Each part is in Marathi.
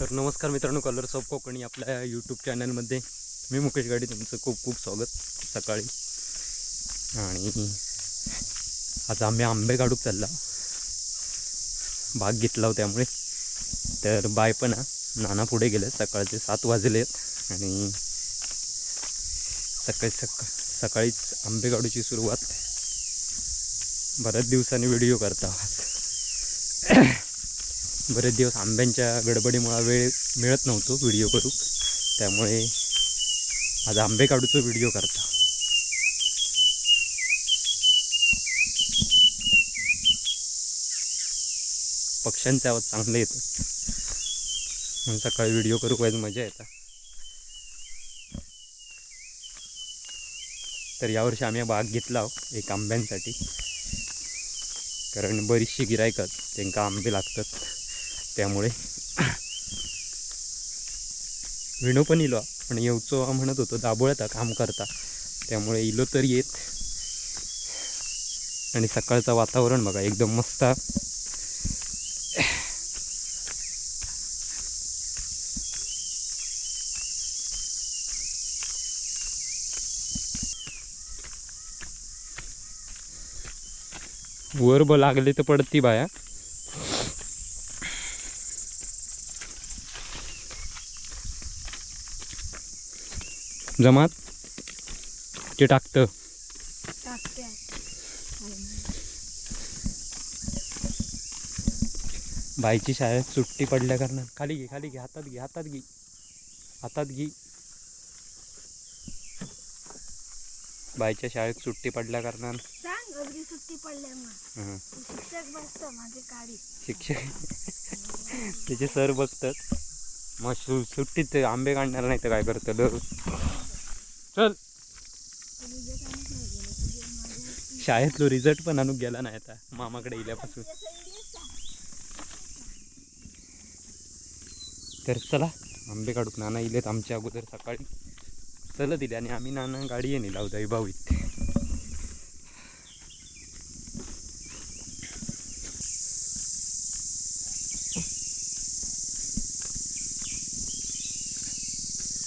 तर नमस्कार मित्रांनो कलर्स ऑफ कोकणी आपल्या यूट्यूब चॅनलमध्ये मी मुकेश गाडी तुमचं खूप खूप स्वागत सकाळी. आणि आज आम्ही आंबे काढूक चालला. भाग घेतला त्यामुळे. तर बाय पण हा, नाना पुढे गेले सकाळचे सात वाजले. आणि सकाळी सका सकाळीच आंबे काढूची सुरुवात. बऱ्याच दिवसांनी व्हिडिओ करता. आज बरेच दिवस आंब्यांच्या गडबडीमुळे वेळ मिळत नव्हतो व्हिडिओ करू. त्यामुळे आज आंबे काढूचो व्हिडिओ करता. पक्ष्यांचे आवाज चांगले येतात. म्हणून सकाळी व्हिडिओ करू पाहिजे मजा येतात तर यावर्षी आम्ही बाग घेतला हो, एक आंब्यांसाठी. कारण बरीचशी गिरायकत त्यांना आंबे लागतात. त्यामुळे. विणू पण इलो पण येवचो म्हणत होतो दाबोळता काम करता. त्यामुळे इलो तर येत. आणि सकाळचं वातावरण बघा एकदम मस्त. वर ब लागले तर पडती बाया. जमात? ते टाकतं. बाईची शाळेत सुट्टी पडल्या कारण खाली घे खाली घे हातात घे हातात घे. हातात घे. बाईच्या शाळेत सुट्टी पडल्या अगदी सुट्टी पडल्या मग शिक्षक बसत माझे शिक्षक? त्याचे सर बघतात. मग सुट्टीत आंबे काढणार नाही तर काय करतं? चल. शाळेतलो रिझल्ट पण आणून गेला नाही आता. मामाकडे इल्यापासून. तर चला आंबे काढूक नाना इलेत आमच्या अगोदर सकाळी. चल दिले आणि आम्ही नाना गाडी येणे लावता इथे.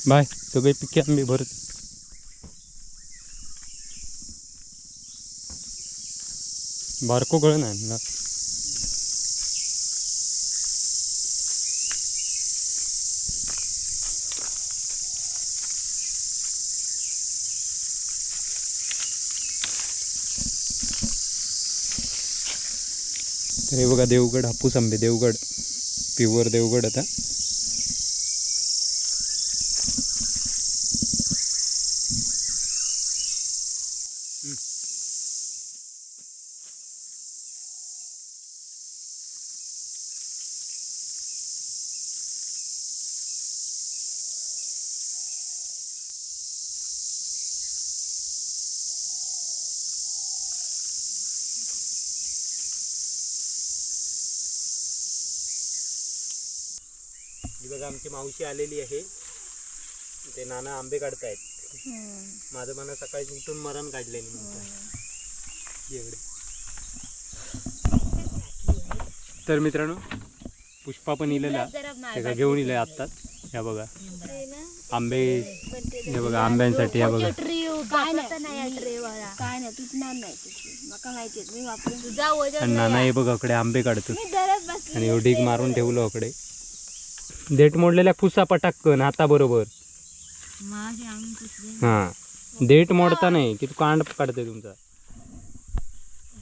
बाय सगळे पिके आंबे भरत. बारको गळण नाही. ना. तर हे बघा देवगड हापूस आंबे देवगड प्युअर देवगड आता. मावशी आलेली आहे. ते नाना आंबे काढतायत. माझं मला सकाळी उठून मरण काढलेली म्हणतात एवढे. तर मित्रांनो पुष्पा पण इलेला. त्याला घेऊन इले आत्ताच ह्या बघा. आंबे. हे बघा आंब्यांसाठी ह्या बघा. काय नाही. ट्रे वाला काय नाही तुटणार नाही तुझी मका माहिती मी वापरून तुझा वजन आणि नाना हे बघा अकडे आंबे काढतो मी दरच बसली आणि एवढी मारून ठेवलं अकडे देठ मोडलेल्या फुसा पटाकन आता बरोबर. माझे आणून तुझे हा. देठ मोडता नाही की तू कांड काढते तुमचा.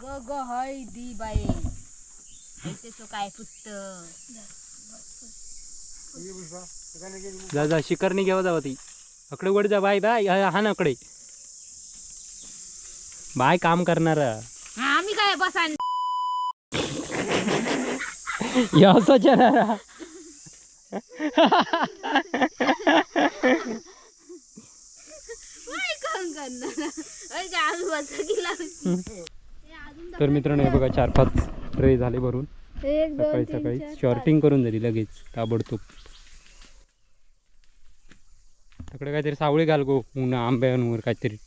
ग ग हय दी बाई. ऐसे सो काय फुटत जा जा शिकारणी घेवा जावा ती अकडे वर जा बाय बाय हा हा ना अकडे. बाय काम करणारा. आम्ही काय बसा या असं तर मित्रांनो हे बघा चार पाच ट्रे झाले भरून. सकाळी सकाळी शॉर्टिंग करून झाली लगेच ताबडतोब. तिकडे काहीतरी सावळी घाल गो उन्हा आंब्यांवर काहीतरी.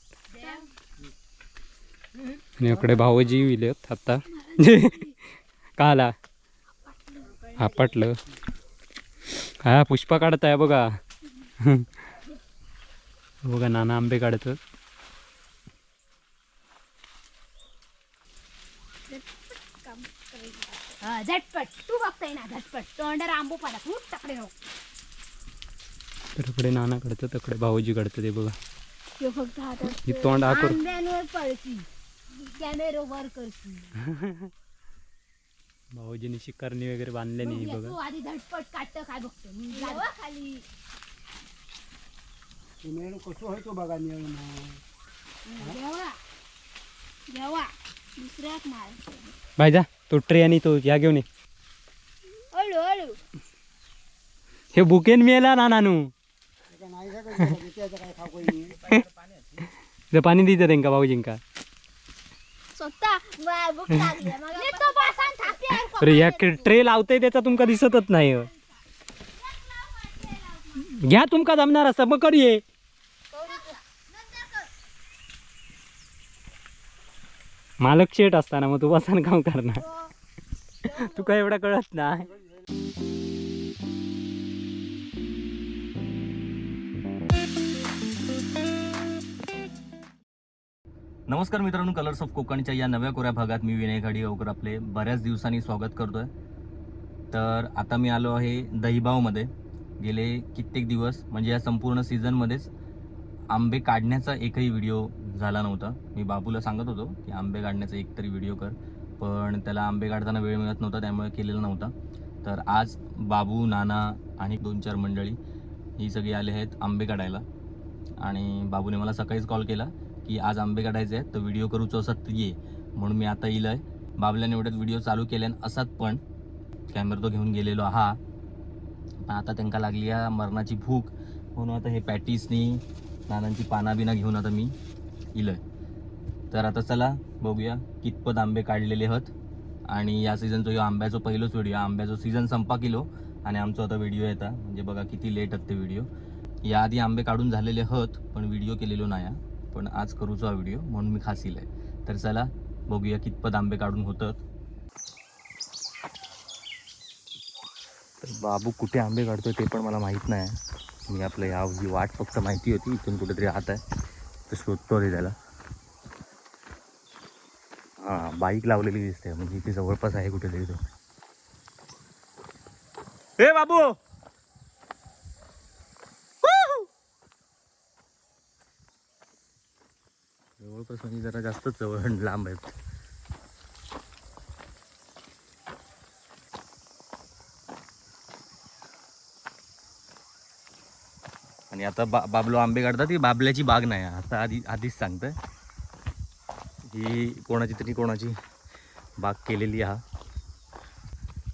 आणि इकडे भावजी विलेत आता. काला. आपटलं हा पुष्पा काढत आहे बघा. बघा नाना आंबे काढत हा, झटपट. तू बघताय ना झटपट. तोंडावर आंबो पाडा तू तकडे नको तर इकडे नाना काढतं तकडे भाऊजी काढतं ते बघा. तो फक्त हातात ही तोंड हा आंब्यांवर करती. भाऊजीने शिकारणी वगैरे बांधले नाही तू बघा. आधी झटपट काढतं काय बघतो मी. जावा खाली. मेळू कसो आहे तो बघा मेळू जेवा. जेवा. दुसऱ्यात मार. बाय जा तो ट्रे आणि तो या घेऊन ये. हळू हळू. हे बुकेन मिळाला ना नानू. नाही काय खाऊ पाणी दितं त्यांका भाऊजींका. स्वतः लागली. अरे या ट्रे लावते त्याचा तुमका दिसतच नाही हो. घ्या तुमका जमणार असं मग कर ये मालक शेट असताना मग तू बसान काम करणार. तुका एवढा कळत नाही. नमस्कार मित्रांनो कलर्स ऑफ कोकणच्या या नव्या कोऱ्या भागात मी विनय घाडीगावकर आपले बऱ्याच दिवसांनी स्वागत करतोय. तर आता मी आलो आहे दहीबावमध्ये. गेले कित्येक दिवस म्हणजे या संपूर्ण सीझनमध्येच आंबे काढण्याचा एकही व्हिडिओ झाला नव्हता. मी बाबूला सांगत होतो की आंबे काढण्याचा एक तरी व्हिडिओ कर पण त्याला आंबे काढताना वेळ मिळत नव्हता त्यामुळे केलेला नव्हता. तर आज बाबू नाना आणि दोन चार मंडळी ही सगळी आले आहेत आंबे काढायला. आणि बाबूने मला सकाळीच कॉल केला. की आज आंबे काढायचे आहेत तर व्हिडिओ करूचो असत ये. म्हणून मी आता येईल आहे बाबल्याने एवढ्यात व्हिडिओ चालू केल्यान असत पण कॅमेरा तो घेऊन गेलेलो हा पण आता त्यांना लागली आहे मरणाची भूक. म्हणून आता हे पॅटीसनी नानांची पाना बिना घेऊन आता मी इलंय. तर आता चला बघूया कितपत आंबे काढलेले आहेत आणि या सीझनचा ह्यो आंब्याचा पहिलोच व्हिडिओ आंब्याचा सीझन संपा किलो. आणि आमचा आता व्हिडिओ येता म्हणजे बघा किती लेट आहेत ते व्हिडिओ याआधी आंबे काढून झालेले आहेत पण व्हिडिओ केलेलो नाही हा. पण आज करूचो हा व्हिडिओ म्हणून मी खास आहे तर चला बघूया कितपत आंबे काढून होतात. तर बाबू कुठे आंबे काढतोय ते पण मला माहीत नाही. मी आपलं या वाट फक्त माहिती होती इथून कुठेतरी आत आहे. तर शोधतो रे त्याला. हां बाईक लावलेली दिसते म्हणजे इथे जवळपास आहे कुठेतरी तो. हे बाबू! जवळपास म्हणजे जरा जास्तच जवळ लांब आहेत. आणि आता बा बाबलो आंबे काढतात ही बाबल्याची बाग नाही आता आधी आधीच सांगतं ही कोणाची तरी कोणाची बाग केलेली हा.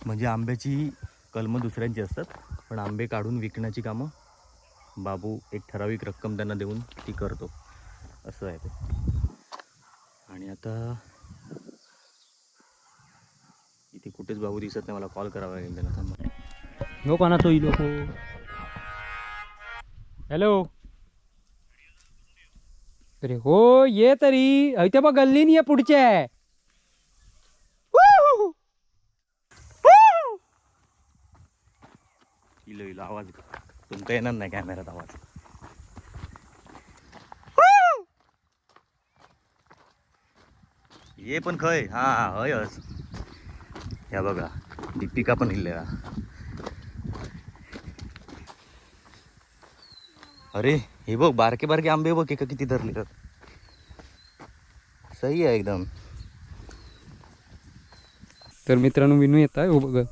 म्हणजे आंब्याची कलमं दुसऱ्यांची असतात पण आंबे काढून विकण्याची कामं बाबू एक ठराविक रक्कम त्यांना देऊन ती करतो. असं आहे ते. आता इथे कुठेच बाबू दिसत नाही मला कॉल करावा लागेल त्याला. थांबा हो कोणा तो लोक. हॅलो अरे हो ये तरी. इथे बघ गल्लीन ये पुढच्या इलो इलो आवाज. तुमचा येणार नाही कॅमेऱ्यात आवाज. ये पण खय. हा हय या बघा. दीपिका पण इल्ल्या अरे हे बघ बारके बारके आंबे बघ एका किती धरले सही आहे एकदम. तर मित्रांनो विनू येत आहे हो बघ.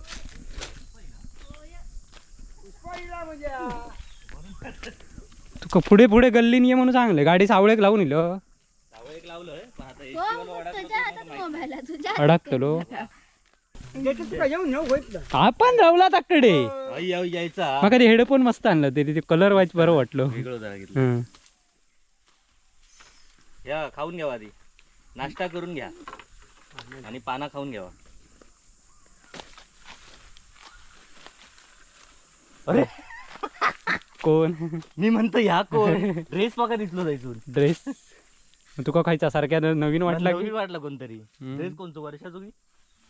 तुका पुढे पुढे गल्लीन ये म्हणून सांगले गाडी सावळेक लावून इलं तो तुझ्या हातात मोबाईल आहे, तुझ्या हातात अडकतलो. आपण रावला तकडे यायचा. मग हेडफोन मस्त आणलं ते ते कलर वाईज बरं वाटलं. हं. या खाऊन घ्यावा आधी नाश्ता करून घ्या. आणि पाना खाऊन घ्यावा. अरे! कोण? मी म्हणतो ह्या कोण? ड्रेस बघा दिसलो जायचून ड्रेस तुका खायचा सारख्या नवीन वाटला की? नवीन वाटला कोणतरी. हम्म. ड्रेस कोणतो वर्षा तुम्ही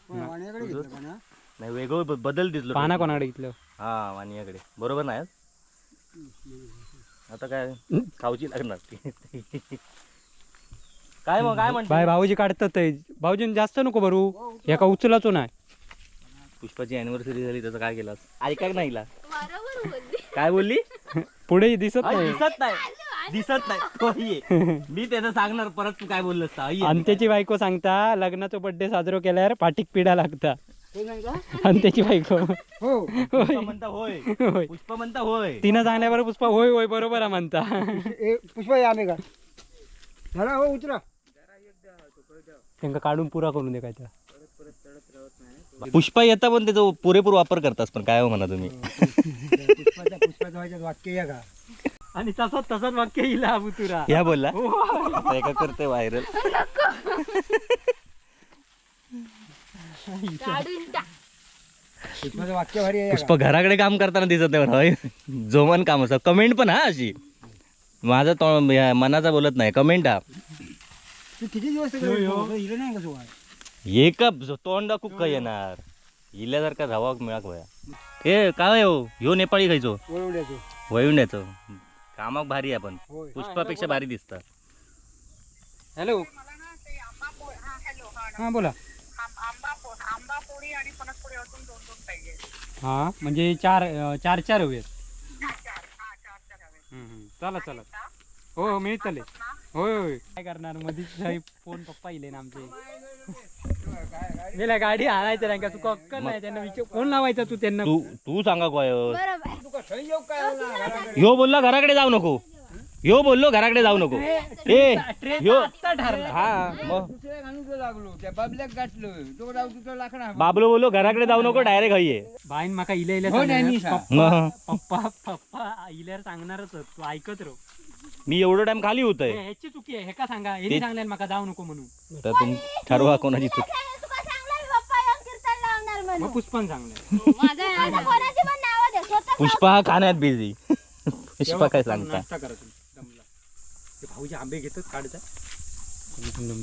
वाण्याकडे घेतलं नाही वेगळं ब- बदल दिसलो पाना कोणाकडे घेतलं? हा वानियाकडे बरोबर नाही आज? आता काय? खाऊची लागणार ती. काय मग काय म्हणते? बाय भाऊजी काढतात भाऊजी जास्त नको भरू. एका उचलाचो नाही. पुष्पाची अॅनिव्हर्सरी झाली त्याचं काय केलं ऐका नाही हिला. बरोबर बोलली काय बोलली? पुढे दिसत नाही. दिसत नाही. दिसत नाही. तो ही. मी त्याचं सांगणार परत तू काय बोललंस तर. आई आहे. अंत्याची बायको सांगता लग्नाचा बर्थडे साजरा केल्यावर पाठीक पिढा लागता. कोण सांगता? अंत्याची बायको. हो. पुष्पा म्हणता होय. होय. पुष्पा म्हणता होय. तिनं सांगल्यावर पुष्पा होय होय बरोबर आहे म्हणता. ए, पुष्पा या आम्ही का? झाला हो उतरा. त्यांना काढून पुरा करून दे काय त्या पुष्पा येता पण त्याचा पुरेपूर वापर करतास पण काय हो म्हणा तुम्ही. पुष्पाच्या वाक्य या का? आणि तसंच तसंच वाक्य येईल हा बुतुरा. या बोलला? आता एका करते व्हायरल वाक्य भारी आहे पुष्पा घराकडे काम करताना दिसत नाही बरं होय? जोमान काम असं कमेंट पण हा अशी. माझा तो मनाचा बोलत नाही. कमेंट हा. तू किती दिवस नाही तोंड खूप काही येणार. इल्यासारखा धावा मिळाक होया. ए काय हो? ह्यो नेपाळी खायचो. वळवून द्यायचो. कामाक भारी आहे पण. होय. पुष्पापेक्षा भारी दिसतात. हॅलो. हा बोला. हा म्हणजे चार अं, चार चार हम्म. चला चला. हो हो मिळतले होय होय काय करणार? मधीच फोन पप्पा येले ना आमचे. गेल्या गाडी हाणायचं नाही का तू कक्कल नाही त्यांना विचार फोन लावायचा तू त्यांना? तू तू सांगा काय बरोबर. ह्यो बोलला घराकडे जाऊ नको. ह्यो बोललो घराकडे जाऊ नको. ए ह्यो हा मग. बाबलो बोललो घराकडे जाऊ नको डायरेक्ट हये बाईन माका इल्या इल्या हो. पप्पा पप्पा पप्पा इल्यावर सांगणारच. तू ऐकत राह. मी एवढं टाइम खाली होतय. ह्याची चुकी आहे. हे का सांगा? हे सांगल्या माका जाऊ नको म्हणून. तर तुम ठरवा कोणाची चूक तुका सांगला मी पप्पा येऊन कीर्तन लावणार म्हणून मग पुष्पन सांगलं माझा आता कोणाची पण नाव दे स्वतः पुष्पा हा खाण्यात बिझी पुष्पा काय सांगता? नाश्ता करा तुम्ही. दमला. ते भाऊजी आंबे घेतात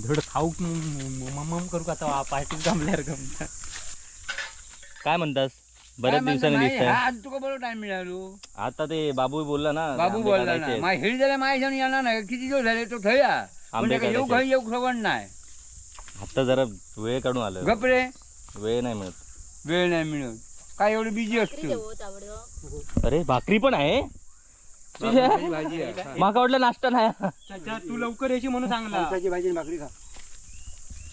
धड खाऊ मम करू का? आता पार्टी जमल्यावर गमता. काय म्हणतास? बऱ्याच दिवसांनी आज तुका बरोबर टाइम मिळालो. आता ते बाबू बोलला ना बाबू आंबे बोलला काढायचे ना. आहेत. माझ्या हेळी झाल्या माझ्या जाऊन येणार नाही. किती दिवस झाले तो थया? म्हणजे काय येऊ काढायचे घरी येऊ सवड नाही. आता जरा वेळ काढून आलं गपरे वेळ नाही मिळत. वेळ नाही मिळत. काय एवढं बिझी असतो अरे भाकरी पण आहे? भाकरी भाजी आहे. माका वाटलं नाश्ता नाही. चाचा तू लवकर येशी म्हणून सांगला. भाजी आणि भाकरी खा.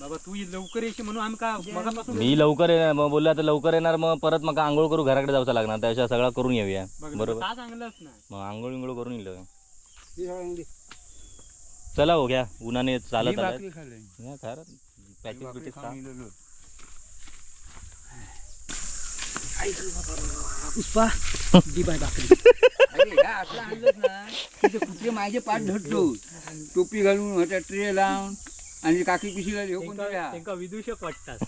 बाबा तू लवकर येशी म्हणून आम्ही का मगापासून मी लवकर येणार मग बोललो आता लवकर येणार मग परत मग आंघोळ करू घराकडे जावं लागणार. त्याच्या सगळं करून येऊया. बघ, बरोबर. का सांगलंच नाही मग आंघोळ विंघोळ करून ही सगळं दे. चला हो घ्या. उन्हाने चालत आलाय भाकरी खाल्ली. या खा पॅकेट भाकरी बिकेट खा. खाऊन गेलो. पुष्पा दी बाय ते कुत्रे माझे पाठ धरतो. टोपी घालून होत्या ट्रे लावून आणि काकी पिशीला त्यांका विदूषक वाटतात.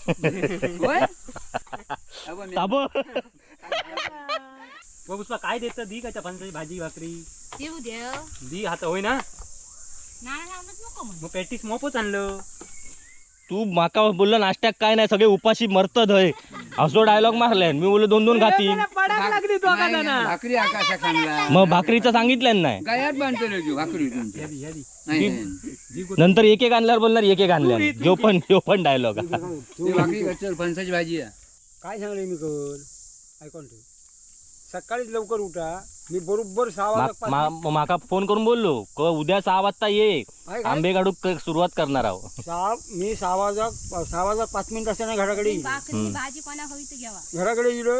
बघ पुष्पा काय देत? दी का त्या फणसाची भाजी भाकरी? देऊ देव. दी हात होय ना? मग पॅटीस मोपच आणलं. तू माका बोललो नाश्त्यात काय नाही सगळे उपाशी मरतत हय. असो डायलॉग मारलाय मी बोललो दोन दोन खाती लागली तो नाही, नाही, भाकरी आकाशा खाल्ला मग भाकरीचं सांगितलं नाही. भाकरी नंतर एक एक आणल्यावर बोलणार एक एक आणल्या जो पण जो पण डायलॉग ते भाकरी घरचं फणसाची भाजी आहे. काय सांगले मी कर ऐकून ठेव. सकाळीच लवकर उठा. मी बरोबर सहा वाजता माका फोन करून बोललो क उद्या सहा वाजता ये. आहे? आंबे काढू क- सुरुवात करणार आहो. सहा मी सहा वाजा सहा वाजा पाच मिनिट असताना घराकडे येईल. भाकरी भाजी कोणा हवी तर घ्यावा? घराकडे येलो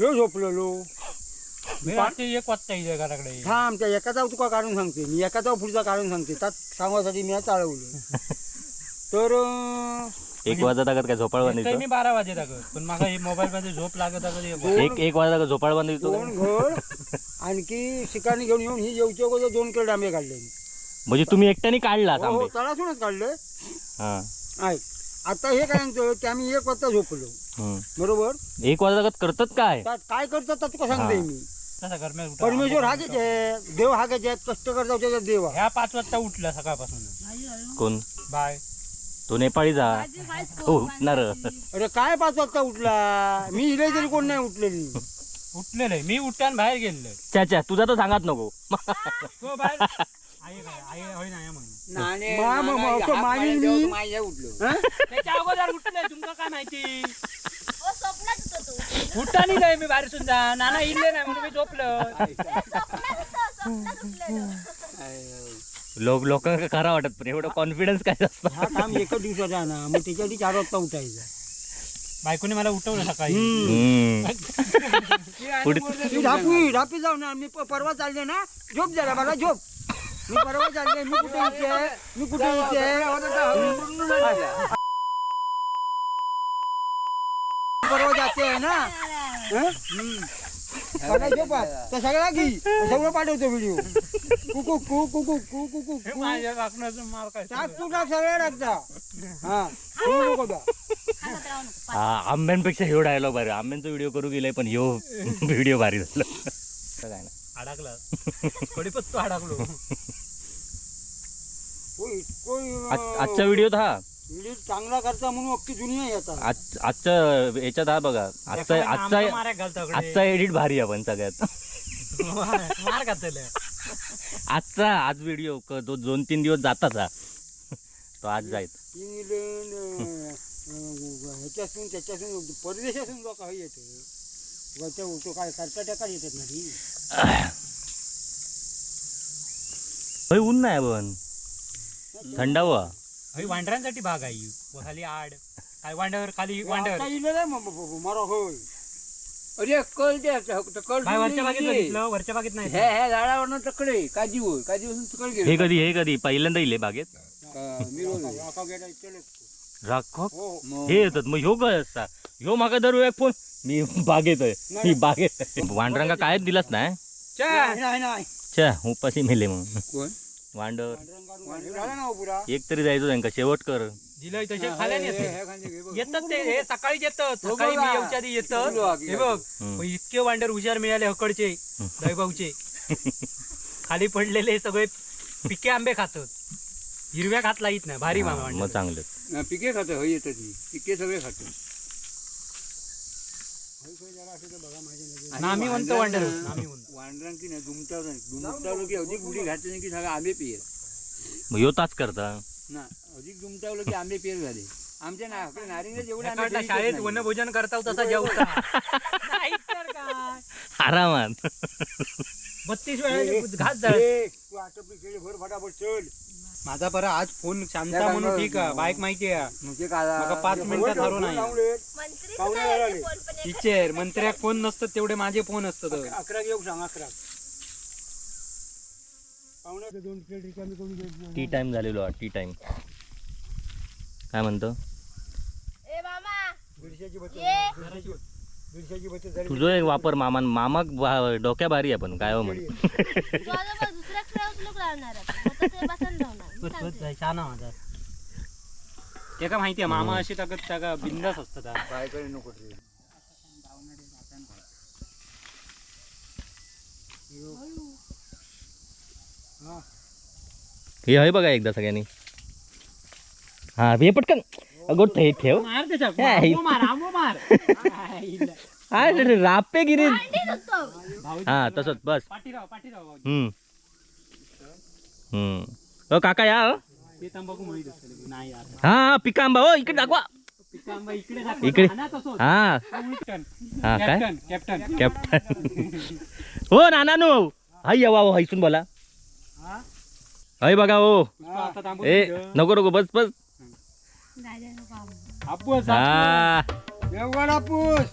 लो झोपलेलो. वाटते एक वाजता येईल घराकडे थांब त्या एकाचा तुका काढून सांगते. मी एकाचा पुढचा काढून सांगते. त्यात सांगण्यासाठी मी आज चालवलं तर अं, एक वाजता काय झोपाळ बांधायचं मी बारा वाजे लागत पण मला हे मोबाईल मध्ये झोप लागत एक एक वाजता झोपाळ बांधायचो दोन आणखी शिकाणी घेऊन येऊन ही अगोदर दोन किलो आंबे काढले मी. म्हणजे तुम्ही एकट्याने काढला हो हो आंबे तळासूनच काढले. हा. आता हे काय सांगतो की आम्ही एक वाजता झोपलो. हम्म. बरोबर? एक वाजता करतात काय? त्यात काय करतात तर तुका सांगते हा. मी. तसा परमेश्वर हागेच आहे? देव हागेच आहेत कष्ट करता देव आहे. ह्या पाच वाजता उठला सकाळपासून. कोण? बाय. तो नेपाळीचा माझी काहीच हो, उठणार. अरे काय पाच वाजता उठला? मी इले तरी कोण नाही उठलेली. उठलेलं मी उठ्यान बाहेर गेलेलं च्या च्या तुझा तर सांगत नको. तो बाहेर आई काय आई होय नाही म्हणून नाणे मा- तो तो उठलो. हा? त्याच्या अगोदर उठले तुमका काय माहिती? तो. उठतानी नाही मी बाहेर सुद्धा नाना इल्ले नाही म्हणून मी झोपलं. लोक लोकांना खरा वाटत पण एवढं कॉन्फिडन्स काय असतं हा काम एकच दिवसाचा आहे ना. मग त्याच्यासाठी चार वाजता उठायचं. बायकोने मला उठवलं सकाळी. ढापी जाऊ ना मी प- परवा चालले ना. झोप झाला मला झोप. मी परवा चालले मी कुठे इथे? मी कुठे इथे? परवा जाते आहे ना. हं? आहे. तर सगळा घे. सगळं पाठवतो व्हिडिओ कुकू कु कुकू कु कुकू. कु माझ्या वाकण्याचं मार काय टाक तू टाक सगळ्या टाकता हा. तू नको. हा, आंब्यांपेक्षा ह्यो डायलॉग भारी. आंब्यांचा व्हिडिओ करू गेलाय पण ह्यो व्हिडिओ भारी झालं. काय ना. अडकला. कडीपत्तो अडकलो. कोई, आज- आजचा व्हिडिओ हा. व्हिडिओ चांगला करता म्हणून अख्खी दुनिया येतात आज आजच्या याच्यात हा बघा आजचा आजचा आजचा एडिट भारी आहे पण सगळ्यात. मार घातलं आजचा आज व्हिडिओ तो दोन तीन दिवस जाताच हा. तो आज जायत इंग्लंड ह्याच्यातून त्याच्यातून परदेशातून लोक काही येते तो काय कर्नाटकात येतात ना ऊन नाही पण. थंडावा. अरे वांढऱ्यांसाठी भाग आहे. व खाली आड. काय वांड्यावर खाली वांड्यावर मारा होय. अरे कळ द्या कळ बाय वरच्या बागेत गेली. बघितलं? वरच्या बागेत नाही ह्या झाडावरनं तकडे. काजी होय. काजी पासून तकड हे गेलो कधी हे कधी? पहिल्यांदा इले बागेत. राखो हो हो. मग हे येतात. मग ह्यो काय असता? ह्यो माका दर एक फोन. मी बागेत आहे. मी बागेत आहे. वांढरांका कायच दिलाच नाही. नाही नाही, नाही. छा उपाशी मेले मग. कोण? वांडर. झाला ना हो पुरा. एक तरी जायचो त्यांका शेवट कर. दिलं तसे खाल्याने हे- येते. येतात ते हे सकाळी येतात. हो सकाळी मी बघा. येऊच्या आधी येतात. हे बघ हम्म. मग इतके वांडर हुशार मिळाले हकडचे दैभाऊचे खाली पडलेले सगळे पिके आंबे खातात. हिरव्या खात लाईत नाही भारी हा, वांडर. मग चांगलं. ना, पिके खात हे येतात ती. पिके सगळे खातो. नामी म्हणतो वांडर. नामी म्हणतो वांडरांकी ना दुमताव दुमतावलं की अधिक उडी घातली नाही की सगळं आंबे पिये मग ह्यो ताच करता ना अधिक दुमतावलं की आंबे पेर झाले आमच्या ना नारिंगला जेवढे आंबे एखादा पेरीतच शाळेत नाही. वनभोजन करता तसा जेवता नाही तर काय आरामात बत्तीस वेळा घात झाला ए, तू आटपली खेळ भर फटाफट चल माझा बरं आज फोन शांता म्हणून ठीक आहे बाईक माहिती आहे पाच मिनिटात हरून आहे मंत्री पाहुणे कुठे आहे? आले. कोण पण एक- टीचर मंत्र्याक फोन नसतात तेवढे माझे फोन असतात अकरा येऊ सांग अकरा पाहुणे दोन खेळ रिकामी करून घ्यायची. टी टाइम झालेलो हा टी टाइम काय म्हणतो ए मामा दीडशेची बचत ये. दीडशेची- दीडशेची बचत झाली तुझं एक वापर मामान मामा बा- डोक्या भारी आहे पण काय हो म्हण तू आजोबा दुसऱ्या खेळात लोक लावणार आहे. स्वतः ते बसून लावणार. छान माझा ते का माहिती आहे मामा अशी ताकद त्या बिंदास असतात बायकडे नको हे आहे बघा एकदा सगळ्यांनी हा हे पटकन अगो ठे ठेव मार त्याच्या आंबो मार आंबो मार रापे गिरी हा तसंच बस पाठीराव पाठीराव हम्म हम्म अ काका या अ. ते तंबाखू मुळी दिसतले. नाही यार हा हा पिका आंबा हो इकडे दाखवा इकडे दाखव. इकडे. हा ना तसंच. हा कॅप्टन हा काय कॅप्टन कॅप्टन कॅप्टन हो नाना नो हाय या वा हैसून बोला हाय बघा हो पुष्पा आता थांबून ए. नको नको बस बस. हापूस. हा देवगड हापूस